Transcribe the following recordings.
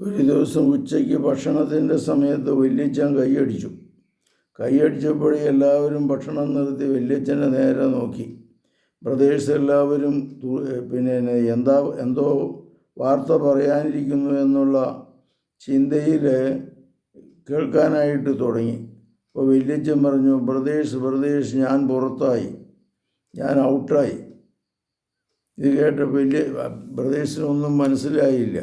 ഒരു ദിവസം ഉച്ചയ്ക്ക് ഭക്ഷണത്തിന്റെ സമയത്ത് വല്യച്ഛൻ കൈയടിച്ചു. കൈയടിച്ചപ്പോഴേ എല്ലാവരും ഭക്ഷണം നിർത്തി വല്യച്ഛന്റെ നേരെ നോക്കി. ബ്രദേഴ്സ് എല്ലാവരും പിന്നെ എന്താ എന്തോ വാർത്ത പറയാനിരിക്കുന്നു എന്നുള്ള ചിന്തയിൽ കേൾക്കാനായിട്ട് തുടങ്ങി. അപ്പോൾ വല്യച്ഛൻ പറഞ്ഞു ബ്രദേഴ്സ് ബ്രദേഴ്സ് ഞാൻ പുറത്തായി. ഞാൻ ഔട്ടായി. ഇത് കേട്ടപ്പോൾ വലിയ ബ്രദേഴ്സിനൊന്നും മനസ്സിലായില്ല.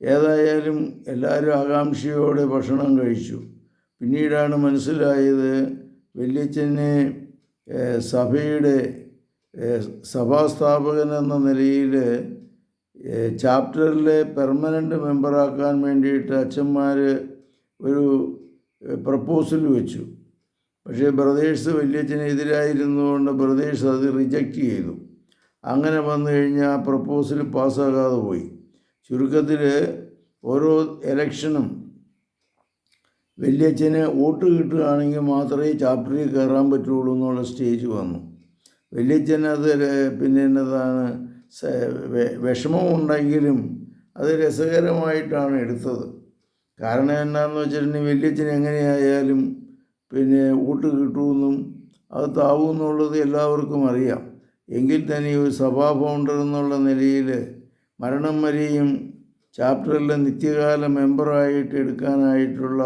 ഏതായാലും എല്ലാവരും ആകാംക്ഷയോടെ ഭക്ഷണം കഴിച്ചു. പിന്നീടാണ് മനസ്സിലായത് വല്യച്ഛനെ സഭയുടെ സഭാസ്ഥാപകൻ എന്ന നിലയിൽ ചാപ്റ്ററിലെ പെർമനന്റ് മെമ്പറാക്കാൻ വേണ്ടിയിട്ട് അച്ഛന്മാർ ഒരു പ്രപ്പോസൽ വെച്ചു. പക്ഷേ ബ്രദേഴ്സ് വല്യച്ഛന് എതിരായിരുന്നുകൊണ്ട് ബ്രദേഴ്സ് അത് റിജക്റ്റ് ചെയ്തു. അങ്ങനെ വന്നു കഴിഞ്ഞാൽ ആ പ്രപ്പോസൽ പാസ്സാകാതെ പോയി. ചുരുക്കത്തിൽ ഓരോ എലക്ഷനും വലിയച്ഛന് വോട്ട് കിട്ടുകയാണെങ്കിൽ മാത്രമേ ചാപ്റ്ററിൽ കയറാൻ പറ്റുള്ളൂ എന്നുള്ള സ്റ്റേജ് വന്നു. വലിയച്ഛൻ അത് പിന്നെ എന്നതാണ് വിഷമമുണ്ടെങ്കിലും അത് രസകരമായിട്ടാണ് എടുത്തത്. കാരണം എന്നാന്ന് വെച്ചിട്ടുണ്ടെങ്കിൽ വലിയച്ഛൻ എങ്ങനെയായാലും പിന്നെ വോട്ട് കിട്ടുമെന്നും അത് താവുമെന്നുള്ളത് എല്ലാവർക്കും അറിയാം. എങ്കിൽ തന്നെ ഒരു സഭാ ഫൗണ്ടർ എന്നുള്ള നിലയിൽ മരണം വരെയും ചാപ്റ്ററിലെ നിത്യകാല മെമ്പറായിട്ട് എടുക്കാനായിട്ടുള്ള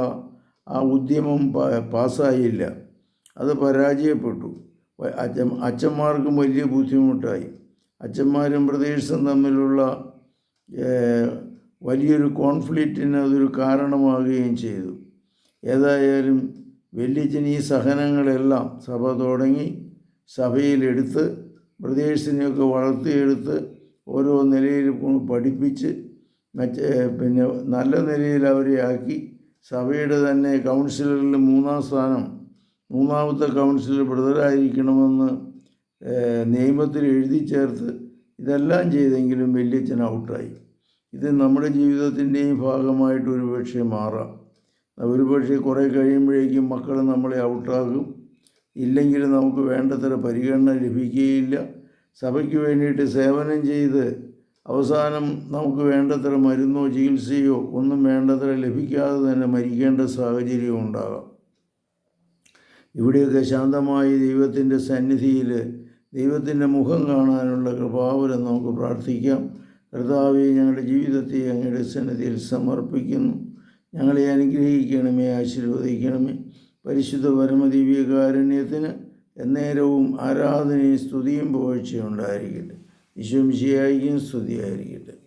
ആ ഉദ്യമം പാസ്സായില്ല. അത് പരാജയപ്പെട്ടു. അച്ഛൻ അച്ഛന്മാർക്കും വലിയ ബുദ്ധിമുട്ടായി. അച്ഛന്മാരും പ്രദേശം തമ്മിലുള്ള വലിയൊരു കോൺഫ്ലിക്റ്റിന് അതൊരു കാരണമാകുകയും ചെയ്തു. ഏതായാലും വല്യച്ഛൻ ഈ സഹനങ്ങളെല്ലാം സഭ തുടങ്ങി സഭയിലെടുത്ത് ബ്രദേഴ്സിനെയൊക്കെ വളർത്തിയെടുത്ത് ഓരോ നിലയിൽ പഠിപ്പിച്ച് മെച്ച പിന്നെ നല്ല നിലയിൽ അവരെ ആക്കി സഭയുടെ തന്നെ കൗൺസിലറിൽ മൂന്നാം സ്ഥാനം മൂന്നാമത്തെ കൗൺസിലർ ബ്രദറായിരിക്കണമെന്ന് നിയമത്തിൽ എഴുതി ചേർത്ത് ഇതെല്ലാം ചെയ്തെങ്കിലും വലിയച്ഛൻ ഔട്ടായി. ഇത് നമ്മുടെ ജീവിതത്തിന്റെയും ഭാഗമായിട്ട് ഒരുപക്ഷെ മാറാം. ഒരുപക്ഷെ കുറേ കഴിയുമ്പോഴേക്കും മക്കൾ നമ്മളെ ഔട്ടാകും. ഇല്ലെങ്കിൽ നമുക്ക് വേണ്ടത്ര പരിഗണന ലഭിക്കുകയില്ല. സഭയ്ക്ക് വേണ്ടിയിട്ട് സേവനം ചെയ്ത് അവസാനം നമുക്ക് വേണ്ടത്ര മരുന്നോ ചികിത്സയോ ഒന്നും വേണ്ടത്ര ലഭിക്കാതെ തന്നെ മരിക്കേണ്ട സാഹചര്യം ഉണ്ടാകാം. ഇവിടെയൊക്കെ ശാന്തമായി ദൈവത്തിന്റെ സന്നിധിയിൽ ദൈവത്തിന്റെ മുഖം കാണാനുള്ള കൃപാവരം നമുക്ക് പ്രാർത്ഥിക്കാം. കർത്താവെ ഞങ്ങളുടെ ജീവിതത്തെ അങ്ങയുടെ സന്നിധിയിൽ സമർപ്പിക്കുന്നു. ഞങ്ങളെ അനുഗ്രഹിക്കണമേ ആശീർവദിക്കണമേ. പരിശുദ്ധ പരമദിവ്യകാരുണ്യത്തിന് എന്നേരവും ആരാധനയും സ്തുതിയും പുകഴ്ചയും ഉണ്ടായിരിക്കട്ടെ. വിശ്വംശിയായിരിക്കും സ്തുതിയായിരിക്കട്ടെ.